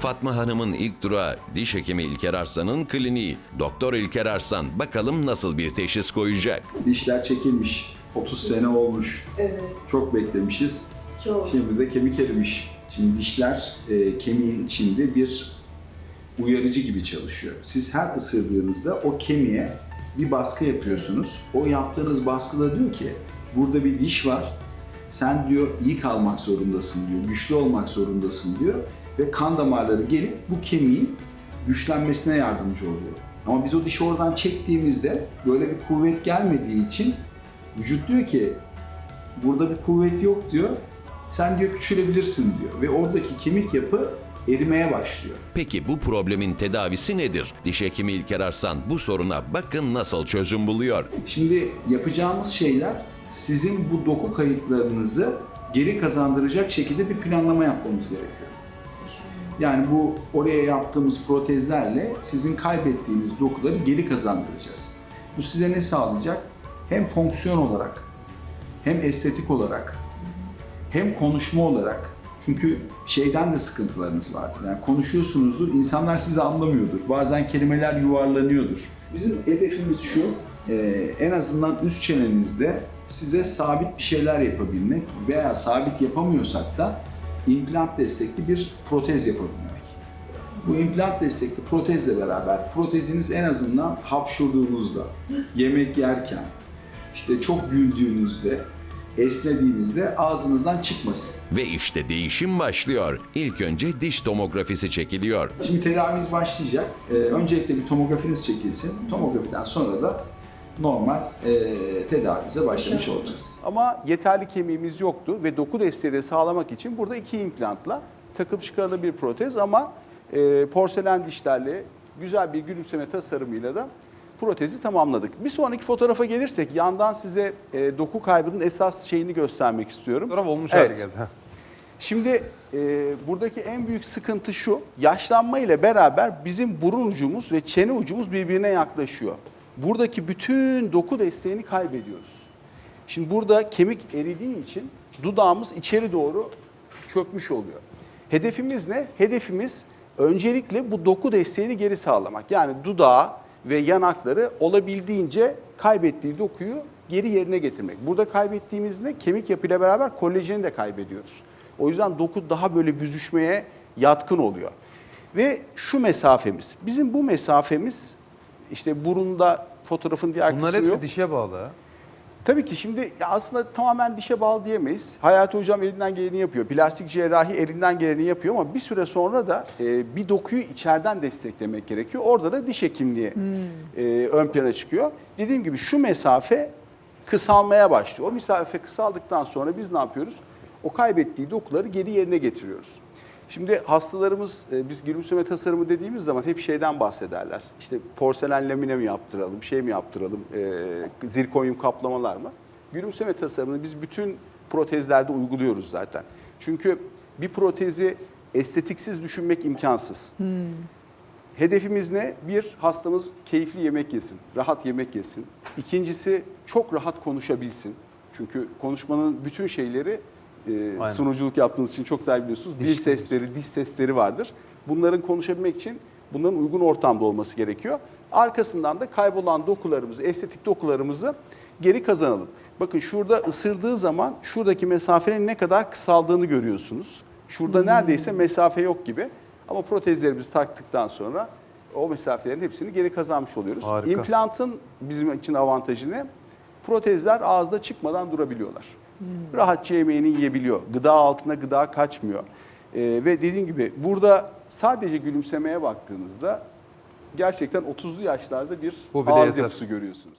Fatma Hanım'ın ilk durağı diş hekimi İlker Arslan'ın kliniği. Doktor İlker Arslan bakalım nasıl bir teşhis koyacak. Dişler çekilmiş. 30 sene olmuş. Evet, Çok beklemişiz. çok. Şimdi de kemik erimiş. Şimdi dişler e, kemiğin içinde bir uyarıcı gibi çalışıyor. Siz her ısırdığınızda o kemiğe bir baskı yapıyorsunuz. O yaptığınız baskıda diyor ki burada bir diş var. Sen diyor iyi kalmak zorundasın diyor. Güçlü olmak zorundasın diyor. Ve kan damarları gelip bu kemiğin güçlenmesine yardımcı oluyor. Ama biz o dişi oradan çektiğimizde böyle bir kuvvet gelmediği için vücut diyor ki burada bir kuvvet yok diyor. Sen diyor küçülebilirsin diyor ve oradaki kemik yapı erimeye başlıyor. Peki bu problemin tedavisi nedir? Diş hekimi İlker Arslan bu soruna bakın nasıl çözüm buluyor. Şimdi yapacağımız şeyler sizin bu doku kayıplarınızı geri kazandıracak şekilde bir planlama yapmamız gerekiyor. Yani bu oraya yaptığımız protezlerle sizin kaybettiğiniz dokuları geri kazandıracağız. Bu size ne sağlayacak? Hem fonksiyon olarak, hem estetik olarak, hem konuşma olarak. Çünkü şeyden de sıkıntılarınız vardır. Yani konuşuyorsunuzdur, insanlar sizi anlamıyordur. Bazen kelimeler yuvarlanıyordur. Bizim hedefimiz şu, e, en azından üst çenenizde size sabit bir şeyler yapabilmek veya sabit yapamıyorsak da implant destekli bir protez yapabilmek. Bu implant destekli protezle beraber proteziniz en azından hapşurduğunuzda, yemek yerken, işte çok güldüğünüzde, esnediğinizde ağzınızdan çıkmasın. Ve işte değişim başlıyor. İlk önce diş tomografisi çekiliyor. Şimdi tedavimiz başlayacak. Ee, öncelikle bir tomografiniz çekilsin. Tomografiden sonra da normal e, tedavimize başlamış olacağız. Ama yeterli kemiğimiz yoktu ve doku desteği de sağlamak için burada iki implantla takıp çıkarılı bir protez ama e, porselen dişlerle güzel bir gülümseme tasarımıyla da protezi tamamladık. Bir sonraki fotoğrafa gelirsek yandan size e, doku kaybının esas şeyini göstermek istiyorum. Fotoğraf olmuş Evet. geldi. Şimdi e, buradaki en büyük sıkıntı şu, yaşlanma ile beraber bizim burun ucumuz ve çene ucumuz birbirine yaklaşıyor. Buradaki bütün doku desteğini kaybediyoruz. Şimdi burada kemik eridiği için dudağımız içeri doğru çökmüş oluyor. Hedefimiz ne? Hedefimiz öncelikle bu doku desteğini geri sağlamak. Yani dudağı ve yanakları olabildiğince kaybettiği dokuyu geri yerine getirmek. Burada kaybettiğimiz ne? Kemik yapıyla beraber kolajeni de kaybediyoruz. O yüzden doku daha böyle büzüşmeye yatkın oluyor. Ve şu mesafemiz. Bizim bu mesafemiz işte burunda fotoğrafın diğer Bunlar kısmı hepsi yok. dişe bağlı. Tabii ki şimdi aslında tamamen dişe bağlı diyemeyiz. Hayati Hocam elinden geleni yapıyor. Plastik cerrahi elinden geleni yapıyor ama bir süre sonra da e, bir dokuyu içeriden desteklemek gerekiyor. Orada da diş hekimliği e, ön plana çıkıyor. Dediğim gibi şu mesafe kısalmaya başlıyor. O mesafe kısaldıktan sonra biz ne yapıyoruz? O kaybettiği dokuları geri yerine getiriyoruz. Şimdi hastalarımız e, biz gülümseme tasarımı dediğimiz zaman hep şeyden bahsederler. İşte porselen lamine mi yaptıralım, şey mi yaptıralım, e, zirkonyum kaplamalar mı? Gülümseme tasarımını biz bütün protezlerde uyguluyoruz zaten. Çünkü bir protezi estetiksiz düşünmek imkansız. Hedefimiz ne? Bir, hastamız keyifli yemek yesin, rahat yemek yesin. İkincisi, çok rahat konuşabilsin. Çünkü konuşmanın bütün şeyleri e, Aynen. sunuculuk yaptığınız için çok daha biliyorsunuz. Dil Diş- sesleri, diş sesleri vardır. Bunların konuşabilmek için bunların uygun ortamda olması gerekiyor. Arkasından da kaybolan dokularımızı, estetik dokularımızı geri kazanalım. Bakın şurada ısırdığı zaman şuradaki mesafenin ne kadar kısaldığını görüyorsunuz. Şurada neredeyse mesafe yok gibi. Ama protezlerimizi taktıktan sonra o mesafelerin hepsini geri kazanmış oluyoruz. Harika. İmplantın bizim için avantajı ne? Protezler ağızda çıkmadan durabiliyorlar. Rahatça yemeğini yiyebiliyor. Gıda altına gıda kaçmıyor. Ee, ve dediğim gibi burada sadece gülümsemeye baktığınızda gerçekten 30'lu yaşlarda bir Bu ağız yapısı görüyorsunuz.